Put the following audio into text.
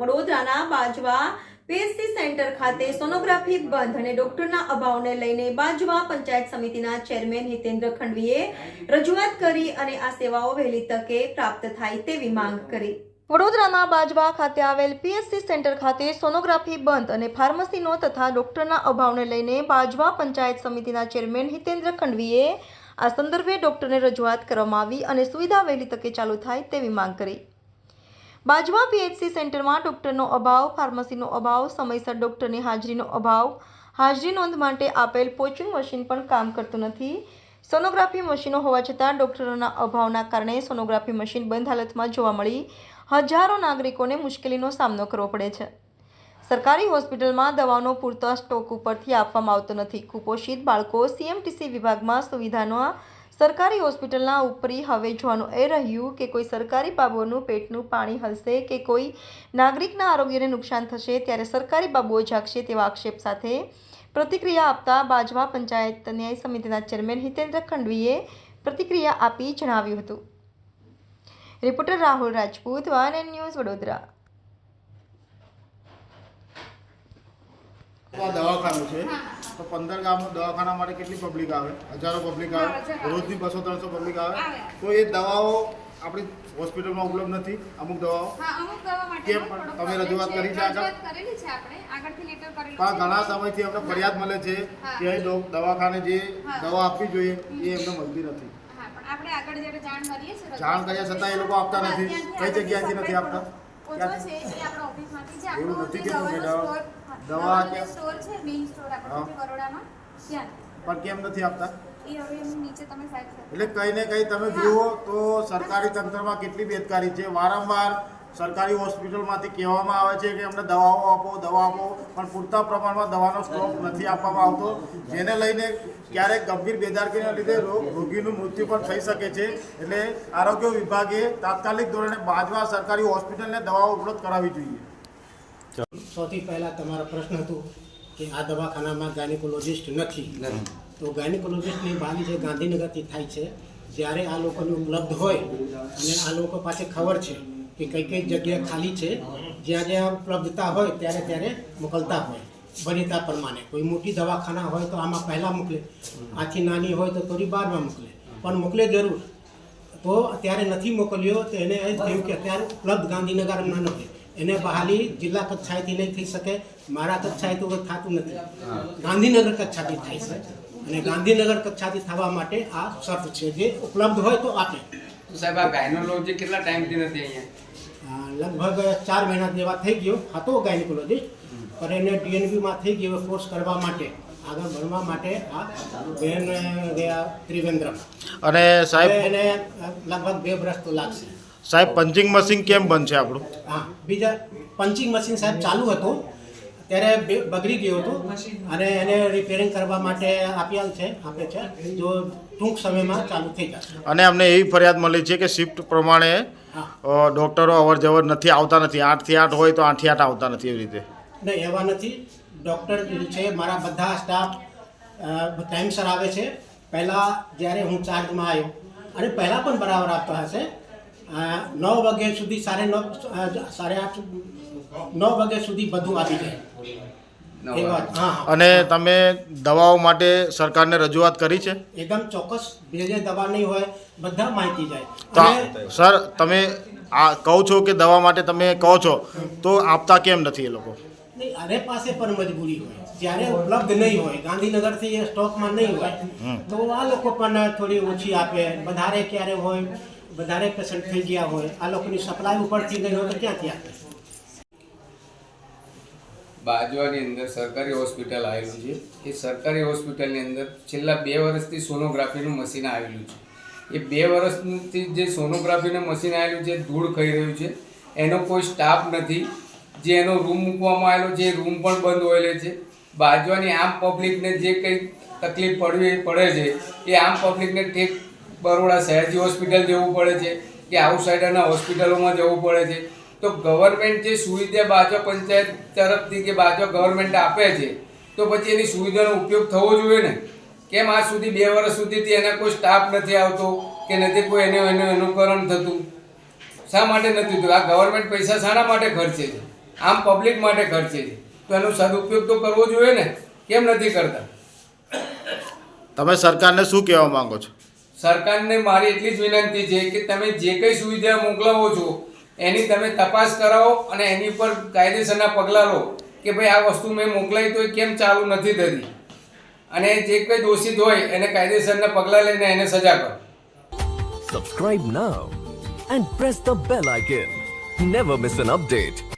વડોદરાના Bajwa PSC centre ખાતે sonography બંધ અને ડોક્ટરના અભાવને લઈને બાજવા પંચાયત સમિતિના ચેરમેન હિતેન્દ્ર ખંડવીએ રજૂઆત કરી અને આ સેવાઓ વહેલી તકે પ્રાપ્ત થાય તેવી માંગ કરી. વડોદરાના બાજવા ખાતે આવેલ પીએસસી સેન્ટર ખાતે સોનોગ્રાફી બંધ અને ફાર્મસીનો તથા ડોક્ટરના અભાવને લઈને બાજવા પંચાયત સમિતિના ચેરમેન હિતેન્દ્ર ખંડવીએ આ સંદર્ભે ડોક્ટરને રજૂઆત કરવામાં આવી અને સુવિધા વહેલી તકે ચાલુ થાય તેવી માંગ કરી. બાજવા પીએચસી સેન્ટરમાં ડૉક્ટરનો અભાવ, ફાર્મસીનો અભાવ, સમયસર ડૉક્ટરની હાજરીનો અભાવ. હાજરી નોંધ માટે આપેલ પોચિંગ મશીન પણ કામ કરતું નથી. સોનોગ્રાફી મશીનો હોવા છતાં ડોક્ટરોના અભાવના કારણે સોનોગ્રાફી મશીન બંધ હાલતમાં જોવા મળી. હજારો નાગરિકોને મુશ્કેલીનો સામનો કરવો પડે છે. સરકારી હોસ્પિટલમાં દવાનો પૂરતા સ્ટોક ઉપરથી આપવામાં આવતો નથી. કુપોષિત બાળકો સીએમટીસી વિભાગમાં સુવિધાનો સરકારી હોસ્પિટલના ઉપરી હવે જોવાનું એ રહ્યું કે કોઈ સરકારી બાબુઓનું પેટનું પાણી હલશે કે કોઈ નાગરિકના આરોગ્યને નુકસાન થશે ત્યારે સરકારી બાબુઓ જાગશે તેવા આક્ષેપ સાથે પ્રતિક્રિયા આપતા બાજવા પંચાયત ન્યાય સમિતિના ચેરમેન હિતેન્દ્ર ખંડવીએ પ્રતિક્રિયા આપી જણાવ્યું હતું. Reporter Rahul Rajput, one N News, Vadodara. દવાખાનું છે. તો પંદર ગામનું દવાખાના માટે કેટલી પબ્લિક આવે? હજારો પબ્લિક આવે? રોજની બસો ત્રણસો પબ્લિક આવે? તો એ દવાઓ આપણી હોસ્પિટલમાં ઉપલબ્ધ નથી? અમુક દવાઓ? કેમ? તમે રજૂઆત કરી છે આગળ? પણ ઘણા સમયથી અમને ફરિયાદ મળે છે કે અહીં દવાખાને જે દવા આપવી જોઈએ એ એમને મળતી નથી. જાણ કર્યા છતાં એ લોકો આપતા નથી. કઈ જગ્યાએથી નથી આપતા? એવું નથી જે દવા કે સ્ટોર છે મેઇન સ્ટોર આપણો બરોડામાં ત્યાં. પણ કેમ નથી આપતા? એટલે કંઈ ને કંઈ તમે જુઓ તો સરકારી તંત્રમાં કેટલી બેદકારી છે. વારંવાર સરકારી હોસ્પિટલમાંથી કહેવામાં આવે છે કે અમને દવાઓ આપો દવા આપો પણ પૂરતા પ્રમાણમાં દવાનો સ્ટોક નથી આપવામાં આવતો જેને લઈને ક્યારેક ગંભીર બેદારગીના લીધે રોગ રોગીનું મૃત્યુ પણ થઈ શકે છે. એટલે આરોગ્ય વિભાગે તાત્કાલિક ધોરણે બાજવા સરકારી હોસ્પિટલને દવાઓ ઉપલબ્ધ કરાવવી જોઈએ. સૌથી પહેલાં તમારો પ્રશ્ન હતો કે આ દવાખાનામાં ગાયનેકોલોજિસ્ટ નથી. તો ગાયનેકોલોજિસ્ટની બારી જે ગાંધીનગરથી થાય છે જ્યારે આ લોકોને ઉપલબ્ધ હોય અને આ લોકો પાસે ખબર છે કે કઈ કઈ જગ્યા ખાલી છે જ્યાં જ્યાં ઉપલબ્ધતા હોય ત્યારે ત્યારે મોકલતા હોય વનિતા પ્રમાણે. કોઈ મોટી દવાખાના હોય તો આમાં પહેલાં મોકલે આથી નાની હોય તો થોડી બારમાં મોકલે. પણ મોકલે જરૂર. તો અત્યારે નથી મોકલ્યો તો એને થયું કે અત્યારે ઉપલબ્ધ ગાંધીનગરમાં નથી એને બહાલી જિલ્લા કક્ષાએથી નહીં થઈ શકે મારા કક્ષાએથી થતું નથી. ગાંધીનગર કક્ષાથી થાય છે. અને ગાંધીનગર કક્ષાથી થવા માટે આ શર્ત છે. જે ઉપલબ્ધ હોય તો આપે. તો સાહેબ આ ગાયનોલોજી કેટલા ટાઈમથી નથી અહીંયા? લગભગ ચાર મહિના જેવા થઈ ગયો. હતો ગાયનોલોજી પણ એને ડીએનબીમાં થઈ ગયો કોર્સ કરવા માટે. આગળ ભણવા માટે આ બેન ગયા ત્રિવેન્દ્રમ. અને સાહેબ એને લગભગ બે વર્ષ તો લાગશે. સાહેબ પંચિંગ મશીન કેમ બંધ છે આપણું? હા બીજા પંચિંગ મશીન સાહેબ ચાલુ હતું. ત્યારે બગડી ગયું હતું અને એને રિપેરિંગ કરવા માટે આપ્યા છે આપે છે. જો ટૂંક સમયમાં ચાલુ થઈ જશે. અને અમને એવી ફરિયાદ મળી છે કે શિફ્ટ પ્રમાણે ડૉક્ટરો અવર જવર નથી આવતા નથી. આઠથી આઠ હોય તો આઠથી આઠ આવતા નથી એવી રીતે. નહીં એવા નથી. ડૉક્ટર છે મારા બધા સ્ટાફ ટાઈમસર આવે છે. પહેલાં જ્યારે હું ચાર્જમાં આવ્યો અને પહેલાં પણ બરાબર આપતા હશે. નવ વાગ્યા સુધી સાડે નવ સાડે આઠ નવ વાગ્યા સુધી બધું આવી જાય. એ વાત હા હા. અને તમે દવાઓ માટે સરકારને રજૂઆત કરી છે? એકદમ ચોક્કસ જે જે દવા નહીં હોય બધા માહિતી જાય. સર તમે આ કહો છો કે દવા માટે તમે કહો છો તો આપતા કેમ નથી એ લોકો? નહીં અરે પાસે પણ મજબૂરી હોય. જ્યારે ઉપલબ્ધ નહીં હોય ગાંધીનગરથી એ સ્ટોકમાં નહીં હોય તો આ લોકો પણ થોડી ઓછી આપે વધારે ક્યારે હોય વધારે પેશન્ટ થઈ ગયા હોય, આ લોકોની સપ્લાય ઉપરથી નહીં હોય તો ક્યાંથી આપે બાજવાની અંદર સરકારી હોસ્પિટલ આવેલું છે. એ સરકારી હોસ્પિટલની અંદર છેલ્લા બે વર્ષથી સોનોગ્રાફીનું મશીન આવેલું છે. એ બે વર્ષથી જે સોનોગ્રાફીનું મશીન આવેલું છે, ધૂળ ખાઈ રહ્યું છે. એનો કોઈ સ્ટાફ નથી. જે એનો રૂમ મૂકવામાં આવેલો છે, એ રૂમ પણ બંધ હોયેલો છે. બાજવાની આમ પબ્લિકને જે કંઈ તકલીફ પડવી પડે છે, એ આમ પબ્લિકને ઠેક બરોડા સયાજી હોસ્પિટલ જવું પડે છે કે આઉટસાઇડરના હોસ્પિટલોમાં જવું પડે છે. તો ગવર્મેન્ટ જે સુવિધા બાજવા પંચાયત તરફથી કે બાજવા ગવર્મેન્ટ આપે છે, તો પછી એની સુવિધાનો ઉપયોગ થવો જોઈએ ને? કેમ આજ સુધી બે વર્ષ સુધીથી એના કોઈ સ્ટાફ નથી આવતો કે નથી કોઈ એને એનું અનુકરણ થતું? શા માટે નથી થતું? આ ગવર્મેન્ટ પૈસા શાના માટે ખર્ચે છે? આમ પબ્લિક માટે ખર્ચે છે. તો એનો સદુપયોગ તો કરવો જોઈએ ને? કેમ નથી કરતા? તમે સરકારને શું કહેવા માંગો છો? સરકારને મારી એટલી જ વિનંતી છે કે તમે જે કંઈ સુવિધા મોકલાવો છો, એની તમે તપાસ કરાવો અને એની પર કાયદેસરના પગલાં લો કે ભાઈ આ વસ્તુ મેં મોકલાવી તો એ કેમ ચાલુ નથી થતી. અને જે કંઈ દોષિત હોય એને કાયદેસરના પગલાં લઈને એને સજા કરો. Subscribe now and press the bell icon never miss an update.